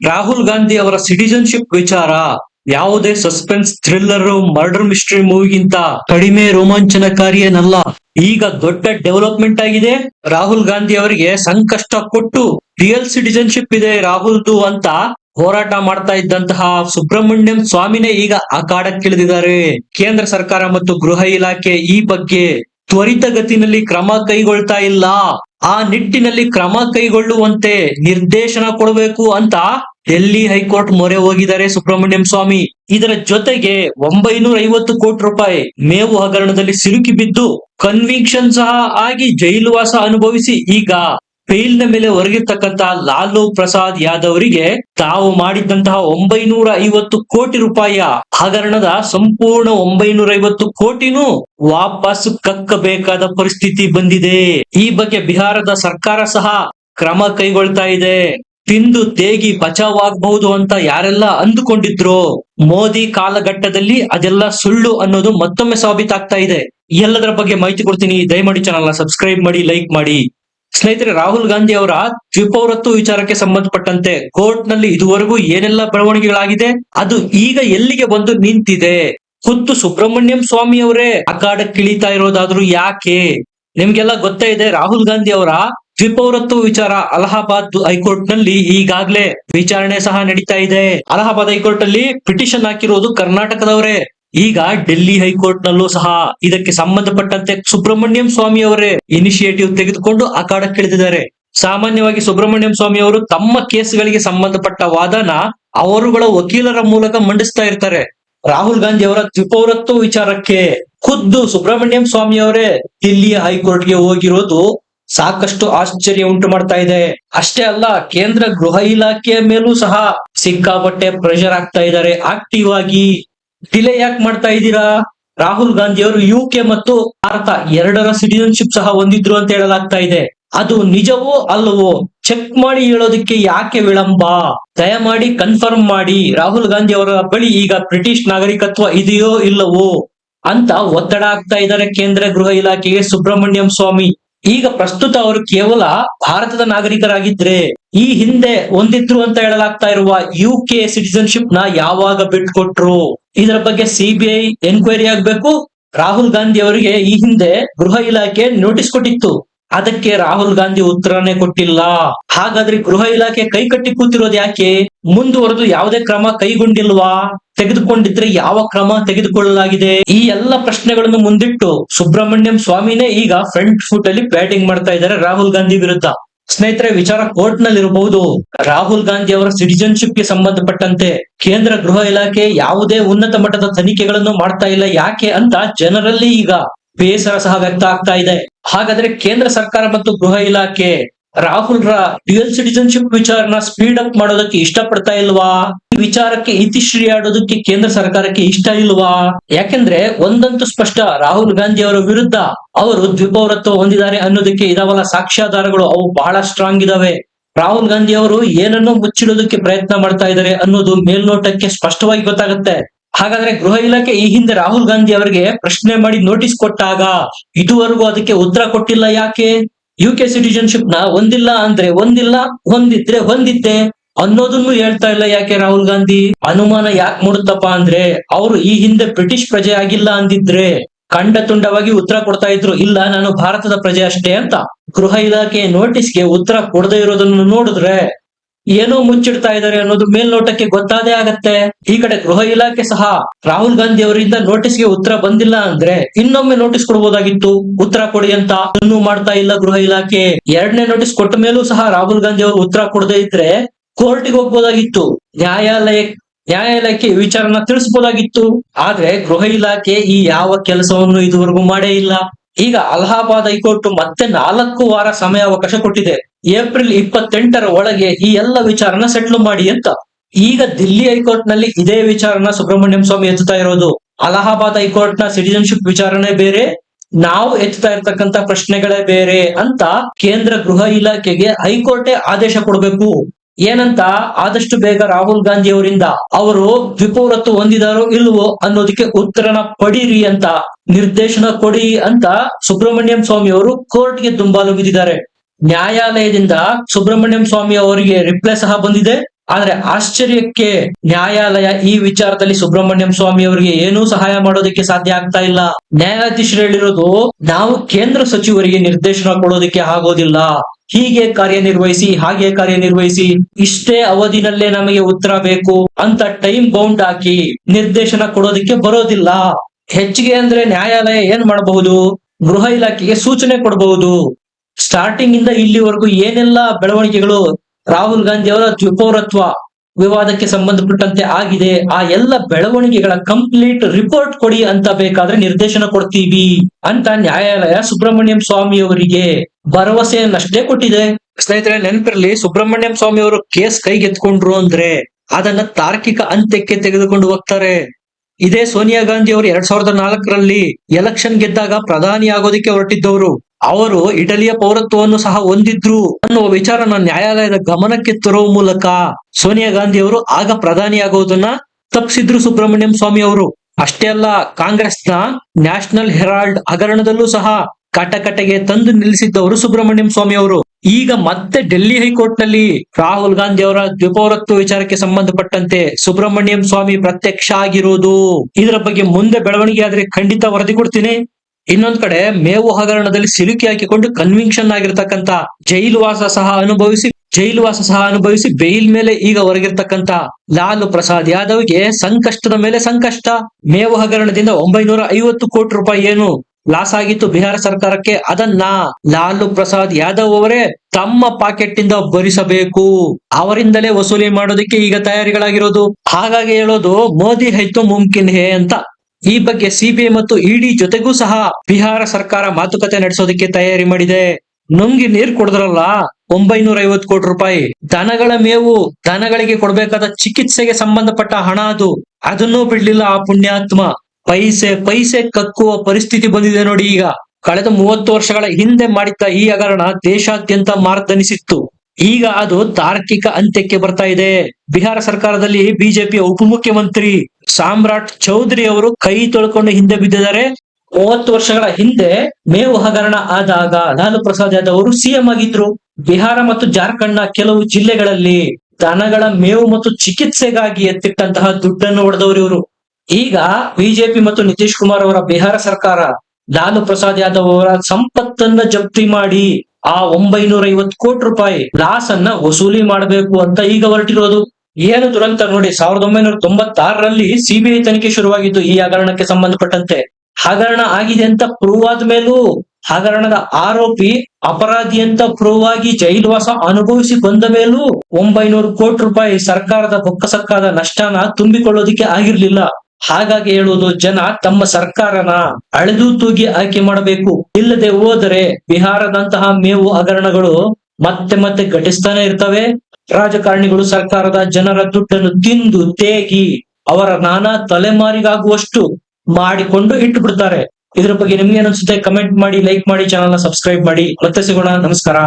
ರಾಹುಲ್ ಗಾಂಧಿ ಅವರ ಸಿಟಿಜನ್ಶಿಪ್ ವಿಚಾರ ಯಾವುದೇ ಸಸ್ಪೆನ್ಸ್ ಥ್ರಿಲ್ಲರ್ ಮರ್ಡರ್ ಮಿಸ್ಟ್ರಿ ಮೂವಿಗಿಂತ ಕಡಿಮೆ ರೋಮಾಂಚನಕಾರಿ ಏನಲ್ಲ ಈಗ ದೊಡ್ಡ ಡೆವಲಪ್ಮೆಂಟ್ ಆಗಿದೆ. ರಾಹುಲ್ ಗಾಂಧಿ ಅವರಿಗೆ ಸಂಕಷ್ಟ ಕೊಟ್ಟು ರಿಯಲ್ ಸಿಟಿಜನ್ಶಿಪ್ ಇದೆ ರಾಹುಲ್ದು ಅಂತ ಹೋರಾಟ ಮಾಡ್ತಾ ಇದ್ದಂತಹ ಸುಬ್ರಹ್ಮಣ್ಯಂ ಸ್ವಾಮಿನೇ ಈಗ ಅಖಾಡಕ್ಕಿಳಿದಿದ್ದಾರೆ ಕೇಂದ್ರ ಸರ್ಕಾರ ಮತ್ತು ಗೃಹ ಇಲಾಖೆ ಈ ಬಗ್ಗೆ ತ್ವರಿತಗತಿನಲ್ಲಿ ಕ್ರಮ ಕೈಗೊಳ್ತಾ ಇಲ್ಲ. ಆ ನಿಟ್ಟಿನಲ್ಲಿ ಕ್ರಮ ಕೈಗೊಳ್ಳುವಂತೆ ನಿರ್ದೇಶನ ಕೊಡಬೇಕು ಅಂತ ಡೆಲ್ಲಿ ಹೈಕೋರ್ಟ್ ಮೊರೆ ಹೋಗಿದ್ದಾರೆ ಸುಬ್ರಹ್ಮಣ್ಯಂ ಸ್ವಾಮಿ. ಇದರ ಜೊತೆಗೆ ಒಂಬೈನೂರ ಐವತ್ತು ಕೋಟಿ ರೂಪಾಯಿ ಮೇವು ಹಗರಣದಲ್ಲಿ ಸಿಲುಕಿ ಬಿದ್ದು ಕನ್ವಿಕ್ಷನ್ ಸಹ ಆಗಿ ಜೈಲುವಾಸ ಅನುಭವಿಸಿ ಈಗ ಬೇಲ್ನ ಮೇಲೆ ಹೊರಗಿರ್ತಕ್ಕಂತಹ ಲಾಲು ಪ್ರಸಾದ್ ಯಾದವ್ ಅವರಿಗೆ ತಾವು ಮಾಡಿದ್ದಂತಹ ಒಂಬೈನೂರ ಐವತ್ತು ಕೋಟಿ ರೂಪಾಯಿಯ ಹಗರಣದ ಸಂಪೂರ್ಣ ಒಂಬೈನೂರ ಐವತ್ತು ಕೋಟಿನೂ ವಾಪಸ್ ಕಕ್ಕಬೇಕಾದ ಪರಿಸ್ಥಿತಿ ಬಂದಿದೆ. ಈ ಬಗ್ಗೆ ಬಿಹಾರದ ಸರ್ಕಾರ ಸಹ ಕ್ರಮ ಕೈಗೊಳ್ತಾ ಇದೆ. ತಿಂದು ತೇಗಿ ಬಚಾವಾಗಬಹುದು ಅಂತ ಯಾರೆಲ್ಲ ಅಂದುಕೊಂಡಿದ್ರು, ಮೋದಿ ಕಾಲಘಟ್ಟದಲ್ಲಿ ಅದೆಲ್ಲ ಸುಳ್ಳು ಅನ್ನೋದು ಮತ್ತೊಮ್ಮೆ ಸಾಬೀತಾಗ್ತಾ ಇದೆ. ಎಲ್ಲದರ ಬಗ್ಗೆ ಮಾಹಿತಿ ಕೊಡ್ತೀನಿ. ದಯಮಾಡಿ ಚಾನಲ್ ಸಬ್ಸ್ಕ್ರೈಬ್ ಮಾಡಿ ಲೈಕ್ ಮಾಡಿ. ಸ್ನೇಹಿತರೆ, ರಾಹುಲ್ ಗಾಂಧಿ ಅವರ ದ್ವಿಪೌರತ್ವ ವಿಚಾರಕ್ಕೆ ಸಂಬಂಧಪಟ್ಟಂತೆ ಕೋರ್ಟ್ನಲ್ಲಿ ಇದುವರೆಗೂ ಏನೆಲ್ಲ ಬೆಳವಣಿಗೆಗಳಾಗಿದೆ, ಅದು ಈಗ ಎಲ್ಲಿಗೆ ಬಂದು ನಿಂತಿದೆ? ಖುದ್ದು ಸುಬ್ರಹ್ಮಣ್ಯಂ ಸ್ವಾಮಿ ಅವರೇ ಅಖಾಡಕ್ಕಿಳಿತಾ ಇರೋದಾದ್ರೂ ಯಾಕೆ? ನಿಮ್ಗೆಲ್ಲ ಗೊತ್ತೇ ಇದೆ, ರಾಹುಲ್ ಗಾಂಧಿ ಅವರ ದ್ವಿಪೌರತ್ವ ವಿಚಾರ ಅಲಹಾಬಾದ್ ಹೈಕೋರ್ಟ್ನಲ್ಲಿ ಈಗಾಗಲೇ ವಿಚಾರಣೆ ಸಹ ನಡೀತಾ ಇದೆ. ಅಲಹಾಬಾದ್ ಹೈಕೋರ್ಟ್ ಅಲ್ಲಿ ಪಿಟಿಷನ್ ಹಾಕಿರೋದು ಕರ್ನಾಟಕದವರೇ. ಈಗ ಡೆಲ್ಲಿ ಹೈಕೋರ್ಟ್ ನಲ್ಲೂ ಸಹ ಇದಕ್ಕೆ ಸಂಬಂಧಪಟ್ಟಂತೆ ಸುಬ್ರಹ್ಮಣ್ಯಂ ಸ್ವಾಮಿ ಅವರೇ ಇನಿಷಿಯೇಟಿವ್ ತೆಗೆದುಕೊಂಡು ಅಖಾಡಕ್ಕಿಳಿದಿದ್ದಾರೆ ಸಾಮಾನ್ಯವಾಗಿ ಸುಬ್ರಹ್ಮಣ್ಯಂ ಸ್ವಾಮಿ ಅವರು ತಮ್ಮ ಕೇಸ್ಗಳಿಗೆ ಸಂಬಂಧಪಟ್ಟ ವಾದನ ಅವರುಗಳ ವಕೀಲರ ಮೂಲಕ ಮಂಡಿಸ್ತಾ ಇರ್ತಾರೆ. ರಾಹುಲ್ ಗಾಂಧಿ ಅವರ ತ್ರಿಪೌರತ್ವ ವಿಚಾರಕ್ಕೆ ಖುದ್ದು ಸುಬ್ರಹ್ಮಣ್ಯಂ ಸ್ವಾಮಿ ಅವರೇ ದಿಲ್ಲಿಯ ಹೈಕೋರ್ಟ್ಗೆ ಹೋಗಿರೋದು ಸಾಕಷ್ಟು ಆಶ್ಚರ್ಯ ಉಂಟು ಮಾಡ್ತಾ ಇದೆ. ಅಷ್ಟೇ ಅಲ್ಲ, ಕೇಂದ್ರ ಗೃಹ ಇಲಾಖೆಯ ಮೇಲೂ ಸಹ ಸಿಕ್ಕಾಪಟ್ಟೆ ಪ್ರೆಷರ್ ಆಗ್ತಾ ಇದ್ದಾರೆ. ಆಕ್ಟಿವ್ ಆಗಿ ಡಿಲೇ ಯಾಕೆ ಮಾಡ್ತಾ ಇದ್ದೀರಾ? ರಾಹುಲ್ ಗಾಂಧಿ ಅವರು ಯು ಕೆ ಮತ್ತು ಭಾರತ ಎರಡರ ಸಿಟಿಜನ್ಶಿಪ್ ಸಹ ಹೊಂದಿದ್ರು ಅಂತ ಹೇಳಲಾಗ್ತಾ ಇದೆ. ಅದು ನಿಜವೋ ಅಲ್ಲವೋ? ಚೆಕ್ ಮಾಡಿ ಹೇಳೋದಕ್ಕೆ ಯಾಕೆ ವಿಳಂಬ? ದಯಮಾಡಿ ಕನ್ಫರ್ಮ್ ಮಾಡಿ. ರಾಹುಲ್ ಗಾಂಧಿ ಅವರ ಬಳಿ ಈಗ ಬ್ರಿಟಿಷ್ ನಾಗರಿಕತ್ವ ಇದೆಯೋ ಇಲ್ಲವೋ? ಅಂತ ಒತ್ತಡ ಆಗ್ತಾ ಇದ್ದಾರೆ ಕೇಂದ್ರ ಗೃಹ ಇಲಾಖೆಗೆ ಸುಬ್ರಹ್ಮಣ್ಯಂ ಸ್ವಾಮಿ. ಈಗ ಪ್ರಸ್ತುತ ಅವರು ಕೇವಲ ಭಾರತದ ನಾಗರಿಕರಾಗಿದ್ರೆ ಈ ಹಿಂದೆ ಹೊಂದಿದ್ರು ಅಂತ ಹೇಳಲಾಗ್ತಾ ಇರುವ ಯು ಕೆ ಸಿಟಿಜನ್ಶಿಪ್ನ ಯಾವಾಗ ಬಿಟ್ಕೊಟ್ರು? ಇದರ ಬಗ್ಗೆ ಸಿಬಿಐ ಎನ್ಕ್ವೈರಿ ಆಗ್ಬೇಕು. ರಾಹುಲ್ ಗಾಂಧಿ ಅವರಿಗೆ ಈ ಹಿಂದೆ ಗೃಹ ಇಲಾಖೆ ನೋಟಿಸ್ ಕೊಟ್ಟಿತ್ತು. ಅದಕ್ಕೆ ರಾಹುಲ್ ಗಾಂಧಿ ಉತ್ತರನೇ ಕೊಟ್ಟಿಲ್ಲ. ಹಾಗಾದ್ರೆ ಗೃಹ ಇಲಾಖೆ ಕೈ ಕಟ್ಟಿ ಕೂತಿರೋದು ಯಾಕೆ? ಮುಂದುವರೆದು ಯಾವುದೇ ಕ್ರಮ ಕೈಗೊಂಡಿಲ್ವಾ? ತೆಗೆದುಕೊಂಡಿದ್ರೆ ಯಾವ ಕ್ರಮ ತೆಗೆದುಕೊಳ್ಳಲಾಗಿದೆ? ಈ ಎಲ್ಲ ಪ್ರಶ್ನೆಗಳನ್ನು ಮುಂದಿಟ್ಟು ಸುಬ್ರಹ್ಮಣ್ಯಂ ಸ್ವಾಮಿನೇ ಈಗ ಫ್ರಂಟ್ ಫುಟ್ ಅಲ್ಲಿ ಬ್ಯಾಟಿಂಗ್ ಮಾಡ್ತಾ ಇದ್ದಾರೆ ರಾಹುಲ್ ಗಾಂಧಿ ವಿರುದ್ಧ. ಸ್ನೇಹಿತರೆ, ವಿಚಾರ ಕೋರ್ಟ್ನಲ್ಲಿ ಇರಬಹುದು ರಾಹುಲ್ ಗಾಂಧಿ ಅವರ ಸಿಟಿಜನ್ಶಿಪ್ಗೆ ಸಂಬಂಧಪಟ್ಟಂತೆ ಕೇಂದ್ರ ಗೃಹ ಇಲಾಖೆ ಯಾವುದೇ ಉನ್ನತ ಮಟ್ಟದ ತನಿಖೆಗಳನ್ನು ಮಾಡ್ತಾ ಇಲ್ಲ. ಯಾಕೆ ಅಂತ ಜನರಲ್ಲಿ ಈಗ ಬೇಸರ ಸಹ ವ್ಯಕ್ತ ಆಗ್ತಾ ಇದೆ. ಹಾಗಾದ್ರೆ ಕೇಂದ್ರ ಸರ್ಕಾರ ಮತ್ತು ಗೃಹ ಇಲಾಖೆ ರಾಹುಲ್ ರ ಡ್ಯುಯಲ್ ಸಿಟಿಜನ್ಶಿಪ್ ವಿಚಾರನ ಸ್ಪೀಡ್ ಅಪ್ ಮಾಡೋದಕ್ಕೆ ಇಷ್ಟಪಡ್ತಾ ಇಲ್ವಾ? ವಿಚಾರಕ್ಕೆ ಇತಿಶ್ರೀ ಆಡೋದಕ್ಕೆ ಕೇಂದ್ರ ಸರ್ಕಾರಕ್ಕೆ ಇಷ್ಟ ಇಲ್ವಾ? ಯಾಕೆಂದ್ರೆ ಒಂದಂತೂ ಸ್ಪಷ್ಟ, ರಾಹುಲ್ ಗಾಂಧಿ ಅವರ ವಿರುದ್ಧ ಅವರು ದ್ವಿಪೌರತ್ವ ಹೊಂದಿದ್ದಾರೆ ಅನ್ನೋದಕ್ಕೆ ಇದಾವಲ್ಲ ಸಾಕ್ಷ್ಯಾಧಾರಗಳು, ಅವು ಬಹಳ ಸ್ಟ್ರಾಂಗ್ ಇದಾವೆ. ರಾಹುಲ್ ಗಾಂಧಿ ಅವರು ಏನನ್ನೋ ಮುಚ್ಚಿಡೋದಕ್ಕೆ ಪ್ರಯತ್ನ ಮಾಡ್ತಾ ಇದ್ದಾರೆ ಅನ್ನೋದು ಮೇಲ್ನೋಟಕ್ಕೆ ಸ್ಪಷ್ಟವಾಗಿ ಗೊತ್ತಾಗುತ್ತೆ. ಹಾಗಾದ್ರೆ ಗೃಹ ಇಲಾಖೆ ಈ ಹಿಂದೆ ರಾಹುಲ್ ಗಾಂಧಿ ಅವರಿಗೆ ಪ್ರಶ್ನೆ ಮಾಡಿ ನೋಟಿಸ್ ಕೊಟ್ಟಾಗ ಇದುವರೆಗೂ ಅದಕ್ಕೆ ಉತ್ತರ ಕೊಟ್ಟಿಲ್ಲ ಯಾಕೆ? ಯು ಕೆ ಸಿಟಿಜನ್ಶಿಪ್ನ ಒಂದಿಲ್ಲ ಅಂದ್ರೆ ಒಂದಿಲ್ಲ, ಹೊಂದಿದ್ರೆ ಹೊಂದಿದ್ದೆ. ಅನ್ನೋದನ್ನು ಹೇಳ್ತಾ ಇಲ್ಲ ಯಾಕೆ ರಾಹುಲ್ ಗಾಂಧಿ? ಅನುಮಾನ ಯಾಕೆ ಮೂಡುತ್ತಪ್ಪ ಅಂದ್ರೆ, ಅವರು ಈ ಹಿಂದೆ ಬ್ರಿಟಿಷ್ ಪ್ರಜೆ ಆಗಿಲ್ಲ ಅಂದಿದ್ರೆ ಖಂಡ ತುಂಡವಾಗಿ ಉತ್ತರ ಕೊಡ್ತಾ ಇದ್ರು. ಇಲ್ಲ, ನಾನು ಭಾರತದ ಪ್ರಜೆ ಅಷ್ಟೇ ಅಂತ. ಗೃಹ ಇಲಾಖೆ ನೋಟಿಸ್ಗೆ ಉತ್ತರ ಕೊಡದೇ ಇರೋದನ್ನು ನೋಡಿದ್ರೆ ಏನೋ ಮುಚ್ಚಿಡ್ತಾ ಇದ್ದಾರೆ ಅನ್ನೋದು ಮೇಲ್ನೋಟಕ್ಕೆ ಗೊತ್ತಾದೇ ಆಗತ್ತೆ. ಈ ಕಡೆ ಗೃಹ ಇಲಾಖೆ ಸಹ ರಾಹುಲ್ ಗಾಂಧಿ ಅವರಿಂದ ನೋಟಿಸ್ಗೆ ಉತ್ತರ ಬಂದಿಲ್ಲ ಅಂದ್ರೆ ಇನ್ನೊಮ್ಮೆ ನೋಟಿಸ್ ಕೊಡ್ಬೋದಾಗಿತ್ತು. ಉತ್ತರ ಕೊಡಿ ಅಂತ ಇನ್ನೂ ಮಾಡ್ತಾ ಇಲ್ಲ ಗೃಹ ಇಲಾಖೆ. ಎರಡನೇ ನೋಟಿಸ್ ಕೊಟ್ಟ ಮೇಲೂ ಸಹ ರಾಹುಲ್ ಗಾಂಧಿ ಅವರು ಉತ್ತರ ಕೊಡದೇ ಇದ್ರೆ ಕೋರ್ಟಿಗೆ ಹೋಗ್ಬೋದಾಗಿತ್ತು. ನ್ಯಾಯಾಲಯ, ನ್ಯಾಯಾಲಯಕ್ಕೆ ವಿಚಾರನ ತಿಳಿಸಬಹುದಾಗಿತ್ತು ಆದ್ರೆ ಗೃಹ ಇಲಾಖೆ ಈ ಯಾವ ಕೆಲಸವನ್ನು ಇದುವರೆಗೂ ಮಾಡೇ ಇಲ್ಲ. ಈಗ ಅಲಹಾಬಾದ್ ಹೈಕೋರ್ಟ್ ಮತ್ತೆ ನಾಲ್ಕು ವಾರ ಸಮಯಾವಕಾಶ ಕೊಟ್ಟಿದೆ. ಏಪ್ರಿಲ್ ಇಪ್ಪತ್ತೆಂಟರ ಒಳಗೆ ಈ ಎಲ್ಲ ವಿಚಾರನ ಸೆಟ್ಲ್ ಮಾಡಿ ಅಂತ. ಈಗ ದಿಲ್ಲಿ ಹೈಕೋರ್ಟ್ನಲ್ಲಿ ಇದೇ ವಿಚಾರನ ಸುಬ್ರಹ್ಮಣ್ಯಂ ಸ್ವಾಮಿ ಎತ್ತುತ್ತಾ ಇರೋದು. ಅಲಹಾಬಾದ್ ಹೈಕೋರ್ಟ್ನ ಸಿಟಿಜನ್ಶಿಪ್ ವಿಚಾರಣೆ ಬೇರೆ, ನಾವು ಎತ್ತುತ್ತಾ ಇರ್ತಕ್ಕಂತ ಪ್ರಶ್ನೆಗಳೇ ಬೇರೆ ಅಂತ ಕೇಂದ್ರ ಗೃಹ ಇಲಾಖೆಗೆ ಹೈಕೋರ್ಟೇ ಆದೇಶ ಕೊಡಬೇಕು. ಏನಂತ? ಆದಷ್ಟು ಬೇಗ ರಾಹುಲ್ ಗಾಂಧಿ ಅವರಿಂದ ಅವರು ದ್ವಿಪೌರತ್ವ ಹೊಂದಿದಾರೋ ಇಲ್ವೋ ಅನ್ನೋದಕ್ಕೆ ಉತ್ತರನ ಪಡೀರಿ ಅಂತ ನಿರ್ದೇಶನ ಕೊಡಿ ಅಂತ ಸುಬ್ರಹ್ಮಣ್ಯಂ ಸ್ವಾಮಿ ಅವರು ಕೋರ್ಟ್ಗೆ ದುಂಬಾಲು ಬಿದ್ದಿದ್ದಾರೆ. ನ್ಯಾಯಾಲಯದಿಂದ ಸುಬ್ರಹ್ಮಣ್ಯಂ ಸ್ವಾಮಿ ಅವರಿಗೆ ರಿಪ್ಲೈ ಸಹ ಬಂದಿದೆ. ಆದ್ರೆ ಆಶ್ಚರ್ಯಕ್ಕೆ ನ್ಯಾಯಾಲಯ ಈ ವಿಚಾರದಲ್ಲಿ ಸುಬ್ರಹ್ಮಣ್ಯಂ ಸ್ವಾಮಿ ಅವರಿಗೆ ಏನೂ ಸಹಾಯ ಮಾಡೋದಕ್ಕೆ ಸಾಧ್ಯ ಆಗ್ತಾ ಇಲ್ಲ. ನ್ಯಾಯಾಧೀಶರು ಹೇಳಿರೋದು ನಾವು ಕೇಂದ್ರ ಸಚಿವರಿಗೆ ನಿರ್ದೇಶನ ಕೊಡೋದಕ್ಕೆ ಆಗೋದಿಲ್ಲ. ಹೀಗೆ ಕಾರ್ಯನಿರ್ವಹಿಸಿ, ಹಾಗೆ ಕಾರ್ಯನಿರ್ವಹಿಸಿ, ಇಷ್ಟೇ ಅವಧಿನಲ್ಲೇ ನಮಗೆ ಉತ್ತರ ಬೇಕು ಅಂತ ಟೈಮ್ ಬೌಂಡ್ ಹಾಕಿ ನಿರ್ದೇಶನ ಕೊಡೋದಕ್ಕೆ ಬರೋದಿಲ್ಲ. ಹೆಚ್ಚಿಗೆ ಅಂದ್ರೆ ನ್ಯಾಯಾಲಯ ಏನ್ ಮಾಡಬಹುದು? ಗೃಹ ಇಲಾಖೆಗೆ ಸೂಚನೆ ಕೊಡಬಹುದು. ಸ್ಟಾರ್ಟಿಂಗ್ ಇಂದ ಇಲ್ಲಿವರೆಗೂ ಏನೆಲ್ಲ ಬೆಳವಣಿಗೆಗಳು ರಾಹುಲ್ ಗಾಂಧಿ ಅವರ ದ್ವಿಪೌರತ್ವ ವಿವಾದಕ್ಕೆ ಸಂಬಂಧಪಟ್ಟಂತೆ ಆಗಿದೆ. ಆ ಎಲ್ಲ ಬೆಳವಣಿಗೆಗಳ ಕಂಪ್ಲೀಟ್ ರಿಪೋರ್ಟ್ ಕೊಡಿ ಅಂತ ಬೇಕಾದ್ರೆ ನಿರ್ದೇಶನ ಕೊಡ್ತೀವಿ ಅಂತ ನ್ಯಾಯಾಲಯ ಸುಬ್ರಹ್ಮಣ್ಯಂ ಸ್ವಾಮಿ ಅವರಿಗೆ ಭರವಸೆಯನ್ನಷ್ಟೇ ಕೊಟ್ಟಿದೆ. ಸ್ನೇಹಿತರೆ, ನೆನಪಿರ್ಲಿ, ಸುಬ್ರಹ್ಮಣ್ಯಂ ಸ್ವಾಮಿ ಅವರು ಕೇಸ್ ಕೈಗೆತ್ಕೊಂಡ್ರು ಅಂದ್ರೆ ಅದನ್ನ ತಾರ್ಕಿಕ ಅಂತ್ಯಕ್ಕೆ ತೆಗೆದುಕೊಂಡು ಹೋಗ್ತಾರೆ. ಇದೇ ಸೋನಿಯಾ ಗಾಂಧಿ ಅವರು ಎರಡ್ ಸಾವಿರದ ನಾಲ್ಕರಲ್ಲಿ ಎಲೆಕ್ಷನ್ ಗೆದ್ದಾಗ ಪ್ರಧಾನಿ ಆಗೋದಿಕ್ಕೆ ಹೊರಟಿದ್ದವರು. ಅವರು ಇಟಲಿಯ ಪೌರತ್ವವನ್ನು ಸಹ ಹೊಂದಿದ್ರು. ಅನ್ನುವ ವಿಚಾರನ ನ್ಯಾಯಾಲಯದ ಗಮನಕ್ಕೆ ತರುವ ಮೂಲಕ ಸೋನಿಯಾ ಗಾಂಧಿ ಅವರು ಆಗ ಪ್ರಧಾನಿ ಆಗೋದನ್ನ ತಪ್ಪಿಸಿದ್ರು ಸುಬ್ರಹ್ಮಣ್ಯಂ ಸ್ವಾಮಿ ಅವರು. ಅಷ್ಟೇ ಅಲ್ಲ, ಕಾಂಗ್ರೆಸ್ನ ನ್ಯಾಷನಲ್ ಹೆರಾಲ್ಡ್ ಹಗರಣದಲ್ಲೂ ಸಹ ಕಟಕಟೆಗೆ ತಂದು ನಿಲ್ಲಿಸಿದ್ದವರು ಸುಬ್ರಹ್ಮಣ್ಯಂ ಸ್ವಾಮಿ ಅವರು. ಈಗ ಮತ್ತೆ ಡೆಲ್ಲಿ ಹೈಕೋರ್ಟ್ನಲ್ಲಿ ರಾಹುಲ್ ಗಾಂಧಿ ಅವರ ದ್ವಿಪೌರತ್ವ ವಿಚಾರಕ್ಕೆ ಸಂಬಂಧಪಟ್ಟಂತೆ ಸುಬ್ರಹ್ಮಣ್ಯಂ ಸ್ವಾಮಿ ಪ್ರತ್ಯಕ್ಷ ಆಗಿರೋದು. ಇದರ ಬಗ್ಗೆ ಮುಂದೆ ಬೆಳವಣಿಗೆ ಆದ್ರೆ ಖಂಡಿತ ವರದಿ ಕೊಡ್ತೀನಿ. ಇನ್ನೊಂದ್ ಕಡೆ ಮೇವು ಹಗರಣದಲ್ಲಿ ಸಿಲುಕಿ ಹಾಕಿಕೊಂಡು ಕನ್ವಿಕ್ಷನ್ ಆಗಿರ್ತಕ್ಕಂತ ಜೈಲು ವಾಸ ಸಹ ಅನುಭವಿಸಿ, ಜೈಲು ವಾಸ ಸಹ ಅನುಭವಿಸಿ ಬೇಲ್ ಮೇಲೆ ಈಗ ಹೊರಗಿರ್ತಕ್ಕಂತ ಲಾಲು ಪ್ರಸಾದ್ ಯಾದವ್ಗೆ ಸಂಕಷ್ಟದ ಮೇಲೆ ಸಂಕಷ್ಟ. ಮೇವು ಹಗರಣದಿಂದ ಒಂಬೈನೂರ ಐವತ್ತು ಕೋಟಿ ರೂಪಾಯಿ ಏನು ಲಾಸ್ ಆಗಿತ್ತು ಬಿಹಾರ ಸರ್ಕಾರಕ್ಕೆ, ಅದನ್ನ ಲಾಲು ಪ್ರಸಾದ್ ಯಾದವ್ ಅವರೇ ತಮ್ಮ ಪಾಕೆಟ್ ಇಂದ ಭರಿಸಬೇಕು. ಅವರಿಂದಲೇ ವಸೂಲಿ ಮಾಡೋದಕ್ಕೆ ಈಗ ತಯಾರಿಗಳಾಗಿರೋದು. ಹಾಗಾಗಿ ಹೇಳೋದು, ಮೋದಿ ಹೈತು ಮುಮ್ಕಿನ್ ಹೇ ಅಂತ. ಈ ಬಗ್ಗೆ ಸಿಬಿಐ ಮತ್ತು ಇಡಿ ಜೊತೆಗೂ ಸಹ ಬಿಹಾರ ಸರ್ಕಾರ ಮಾತುಕತೆ ನಡೆಸೋದಕ್ಕೆ ತಯಾರಿ ಮಾಡಿದೆ. ನುಂಗಿ ನೀರ್ ಕೊಡದ್ರಲ್ಲ ಒಂಬೈನೂರ ಐವತ್ತು ಕೋಟಿ ರೂಪಾಯಿ. ದನಗಳ ಮೇವು ದನಗಳಿಗೆ ಕೊಡಬೇಕಾದ ಚಿಕಿತ್ಸೆಗೆ ಸಂಬಂಧಪಟ್ಟ ಹಣ ಅದು. ಅದನ್ನೂ ಬಿಡ್ಲಿಲ್ಲ ಆ ಪುಣ್ಯಾತ್ಮ. ಪೈಸೆ ಪೈಸೆ ಕಕ್ಕುವ ಪರಿಸ್ಥಿತಿ ಬಂದಿದೆ ನೋಡಿ ಈಗ. ಕಳೆದ ಮೂವತ್ತು ವರ್ಷಗಳ ಹಿಂದೆ ಮಾಡಿದ್ದ ಈ ಹಗರಣ ದೇಶಾದ್ಯಂತ ಮಾರ್ದನಿಸಿತ್ತು. ಈಗ ಅದು ತಾರ್ಕಿಕ ಅಂತ್ಯಕ್ಕೆ ಬರ್ತಾ ಇದೆ. ಬಿಹಾರ ಸರ್ಕಾರದಲ್ಲಿ ಬಿಜೆಪಿಯ ಉಪಮುಖ್ಯಮಂತ್ರಿ ಸಾಮ್ರಾಟ್ ಚೌಧರಿ ಅವರು ಕೈ ತೊಳ್ಕೊಂಡು ಹಿಂದೆ ಬಿದ್ದಿದ್ದಾರೆ. ಮೂವತ್ತು ವರ್ಷಗಳ ಹಿಂದೆ ಮೇವು ಹಗರಣ ಆದಾಗ ಲಾಲು ಪ್ರಸಾದ್ ಯಾದವ್ ಅವರು ಸಿಎಂ ಆಗಿದ್ರು. ಬಿಹಾರ ಮತ್ತು ಜಾರ್ಖಂಡ್ ಕೆಲವು ಜಿಲ್ಲೆಗಳಲ್ಲಿ ದನಗಳ ಮೇವು ಮತ್ತು ಚಿಕಿತ್ಸೆಗಾಗಿ ಎತ್ತಿಟ್ಟಂತಹ ದುಡ್ಡನ್ನು ಹೊಡೆದವರು ಇವರು. ಈಗ ಬಿಜೆಪಿ ಮತ್ತು ನಿತೀಶ್ ಕುಮಾರ್ ಅವರ ಬಿಹಾರ ಸರ್ಕಾರ ಲಾಲು ಪ್ರಸಾದ್ ಯಾದವ್ ಅವರ ಸಂಪತ್ತನ್ನ ಜಪ್ತಿ ಮಾಡಿ ಆ ಒಂಬೈನೂರ ಐವತ್ತು ಕೋಟಿ ರೂಪಾಯಿ ಲಾಸ್ ಅನ್ನ ವಸೂಲಿ ಮಾಡಬೇಕು ಅಂತ ಈಗ ಹೊರಟಿರೋದು. ಏನು ದುರಂತ ನೋಡಿ, ಸಾವಿರದ ಒಂಬೈನೂರ ತೊಂಬತ್ತಾರರಲ್ಲಿ ಸಿಬಿಐ ತನಿಖೆ ಶುರುವಾಗಿದ್ದು ಈ ಹಗರಣಕ್ಕೆ ಸಂಬಂಧಪಟ್ಟಂತೆ. ಹಗರಣ ಆಗಿದೆ ಅಂತ ಪ್ರೂವ್ ಆದ್ಮೇಲೂ ಹಗರಣದ ಆರೋಪಿ ಅಪರಾಧಿ ಅಂತ ಪ್ರೂವ್ ಆಗಿ ಜೈಲುವಾಸ ಅನುಭವಿಸಿ ಬಂದ ಮೇಲೂ ಒಂಬೈನೂರು ಕೋಟಿ ರೂಪಾಯಿ ಸರ್ಕಾರದ ಬೊಕ್ಕಸಕ್ಕಾದ ನಷ್ಟನ ತುಂಬಿಕೊಳ್ಳೋದಿಕ್ಕೆ ಆಗಿರ್ಲಿಲ್ಲ. ಹಾಗಾಗಿ ಹೇಳುವುದು, ಜನ ತಮ್ಮ ಸರ್ಕಾರನ ಅಳೆದು ತೂಗಿ ಆಯ್ಕೆ ಮಾಡಬೇಕು. ಇಲ್ಲದೆ ಹೋದರೆ ಬಿಹಾರದಂತಹ ಮೇವು ಹಗರಣಗಳು ಮತ್ತೆ ಮತ್ತೆ ಘಟಿಸ್ತಾನೆ ಇರ್ತವೆ. ರಾಜಕಾರಣಿಗಳು ಸರ್ಕಾರದ ಜನರ ದುಡ್ಡನ್ನು ತಿಂದು ತೇಗಿ ಅವರ ನಾನಾ ತಲೆಮಾರಿಗಾಗುವಷ್ಟು ಮಾಡಿಕೊಂಡು ಇಟ್ಟು ಬಿಡ್ತಾರೆ ಇದ್ರ ಬಗ್ಗೆ ನಿಮ್ಗೆ ಅನ್ಸುತ್ತೆ? ಕಮೆಂಟ್ ಮಾಡಿ ಲೈಕ್ ಮಾಡಿ ಚಾನಲ್ನ ಸಬ್ಸ್ಕ್ರೈಬ್ ಮಾಡಿ. ಮತ್ತೆ ಸಿಗೋಣ. ನಮಸ್ಕಾರ.